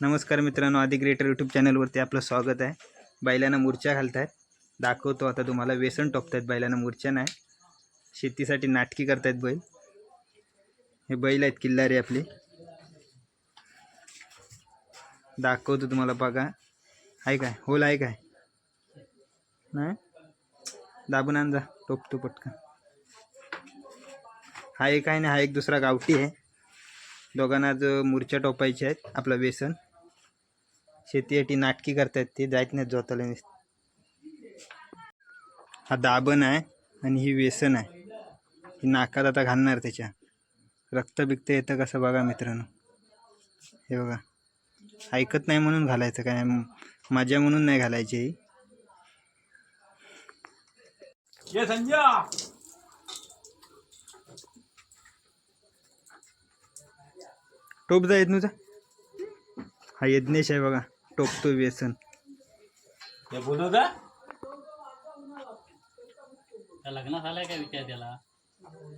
नमस्कार मित्रांनो आधी ग्रेटर यूट्यूब चॅनलवरती आपलं स्वागत आहे. बैलांना मूर्छा घालतायत. दाखवतो आता तुम्हाला व्यसन टोकतायत बैलांना मूर्छा नाही. शेतीसाठी नाटकी करतायत बैल. हे बैल आहेत किल्लारी आपली. दाखवतो तुम्हाला बघा. आहे काय? होल आहे काय? नाही? दाबून आण जा टोपतो पटकन. हा एक आहे ना हा एक दुसरा गावठी आहे. दोघांना आज मूर्छा टोपायच्या आहेत आपलं व्यसन. शेतीसाठी नाटकी करतायत ते जायत नाहीत जोताला हा दाबण आहे आणि ही व्यसन आहे. ही नाकात आता घालणार त्याच्या. रक्त बिक्त येतं कसं बघा मित्रांनो. हे बघा. ऐकत नाही म्हणून घालायचं काय? मजा म्हणून नाही घालायची ही. टोप जा यज्ञूचा हा यज्ञेश आहे बघा. टोपतो व्यसन. हे बोलवता त्या लग्नात आलाय काय विचार त्याला?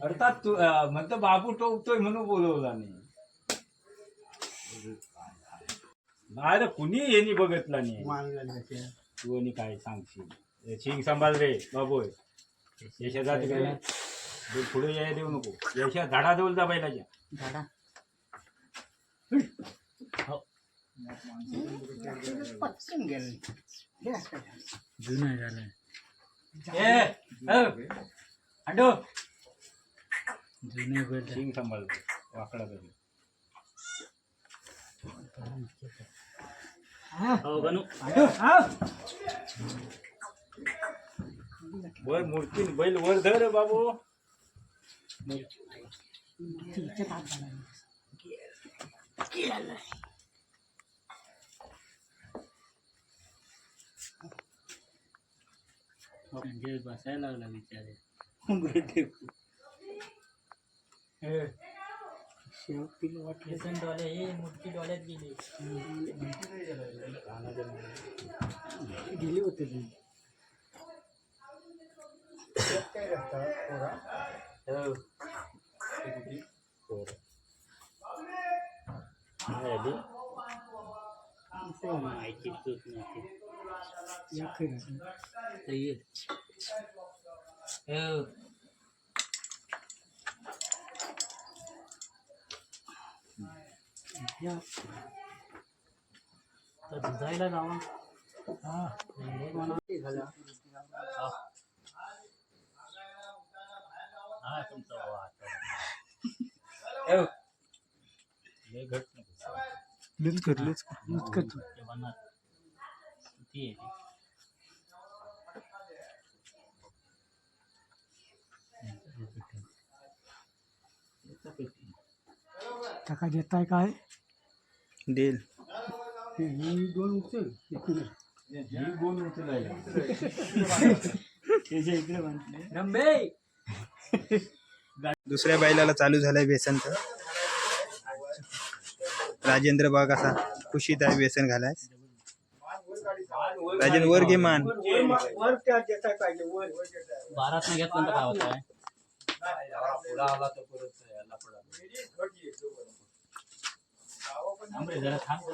अर्थात तू अं, म्हणतो बाबू टोकतोय म्हणून बोलवला नाही नाही रे कुणी येणी बघितला नाही. तू आणि काय सांगशील? हे शिंग सांभाळ रे बाबू यशा जात गेला पुढे यायला देऊ नको. यशा झाडा देऊल जा बैलाच्या. झाडा जुनं झालं ए हो. अंडो जुने बैल शिंग सांभाळ वाकडा बैल हो वर मूर्ती बैल वर धर बाबू म्हणजे बसायला लागला विचार डोळे हे मूर्ती डोळ्यात गेली हो. काय आली? माहिती चूक नव्हती तर ये. हो. तर दुधायला जावा हे म्हणा. हा. हा तुमचा घट नको. लूज कर लूज कर ते बनणार किती आहे? टाका काय देईल ही दोन उचल ही गुण उचलायला. त्याच्या इकडे बांधले. रंबे! दुसऱ्या बैलाला चालू झालंय व्यसनचं राजेंद्र बाग असा खुशीत आहे व्यसन घालाय राजेंद्र वर घे मान. वर बारात न घेतलं तर काय होत आहे पुढं आला तर परत याला पडा. थांब रे, जरा थांब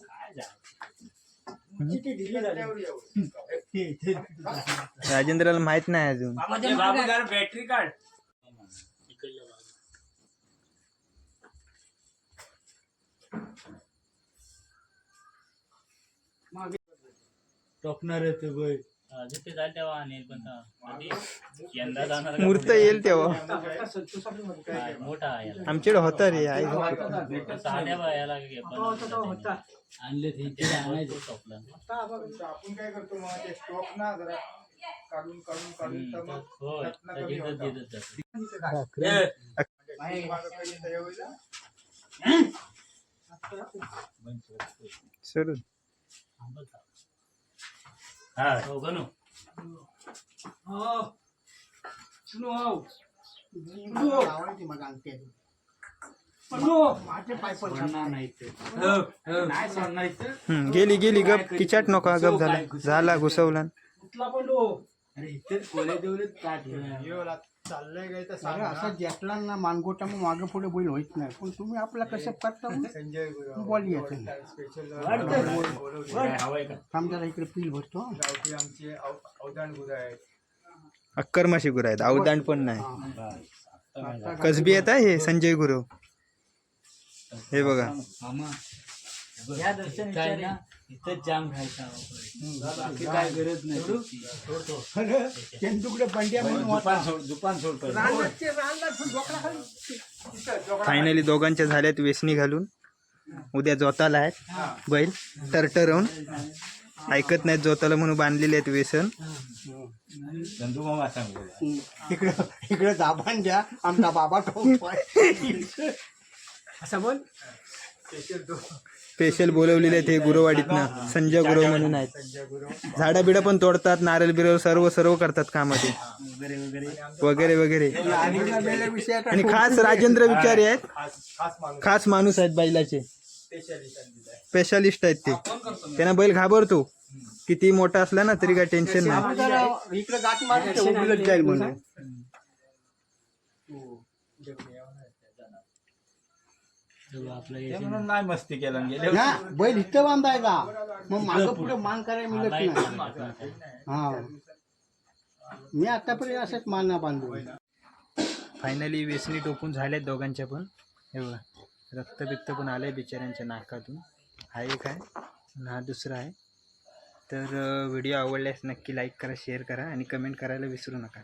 काय झालं? ढिली झाली राजेंद्रला माहीत नाही अजून बॅटरी काढ इकडल्या टोकणार आहे बैल हा, जिथे जाईल तेव्हा आणेल पण ता- यंदा जाणार का मूर्त? येईल तेव्हा मोठा आहे याला. आमच्याकडे होता रे आई साध्या बायाला घे, पण होता आणले ते इथे आणायचं टोपलं आपण काय करतो मग ते स्टॉक ना जरा काढून काढून काढून तर मग त्यातनं कमी जिथं होतं. जिथं जातं. म्हणजे. हा ते. नाही सांगायचं गेली गेली गप. किचाट नको गप झाला. झाला घुसवला. कुठला पण लो चाललंय काय तर अरे सांग. असा जेटला ना मानगोटा मग मागे पुढे बैल होत नाही. पण तुम्ही आपला कसं करता मग? संजय गुरु बॉल येतो. स्पेशल काय हवंय का थांब जरा इकडे पील भरतो. हं. गावठी आमचे अव- अवदान गुरु आहेत. अक्करमाशी गुरु आहेत. अवदान पण नाही. कसबी येत आहे हे? संजय गुरु. हे बघा. या दर्शन विचार. इथं जाम खायचा काय गरज नाही. बंड्या म्हणून. दुपान सोड सोड. फायनली दोघांच्या झाल्यात वेसणी घालून. उद्या जोताला आहेत. बैल टरटरवून. ऐकत नाहीत जोताला म्हणून बांधलेले आहेत वेसन. चंदू मामा सांगू इकडं इकडे दाबान द्या. आमचा बाबा ठोकतोय. असं बोल. स्पेशल बोलवलेले आहेत हे गुरुवाडीतनं. संजय गुरु म्हणून आहेत. झाडं बिडं पण तोडतात नारळ बिरळ सर्व सर्व करतात कामाते वगैरे वगैरे. आणि खास राजेंद्र विचारी आहेत. खास माणूस आहेत बैलाचे. स्पेशालिस्ट आहेत ते. त्यांना बैल घाबरतो. किती मोठा असला ना तरी काय टेन्शन नाही आपण जरा इकडे गाठ मारतो उघडत जाईल म्हणून आपलं ते म्हणून नाही मस्ती केला आणि गेले ना बैल इथं बांधायचा मग मागं पुढे. मान करायला मिळत नाही हा. मी आतापर्यंत असंच मान ना बांधलो. फायनली वेसणी टोपून झाल्यात दोघांच्या पण. हे बघा रक्त बिक्त पण आलंय बिचाऱ्यांच्या नाकातून. हा एक आहे हा दुसरा आहे. तर व्हिडिओ आवडल्यास नक्की लाईक करा शेअर करा आणि कमेंट करायला विसरू नका.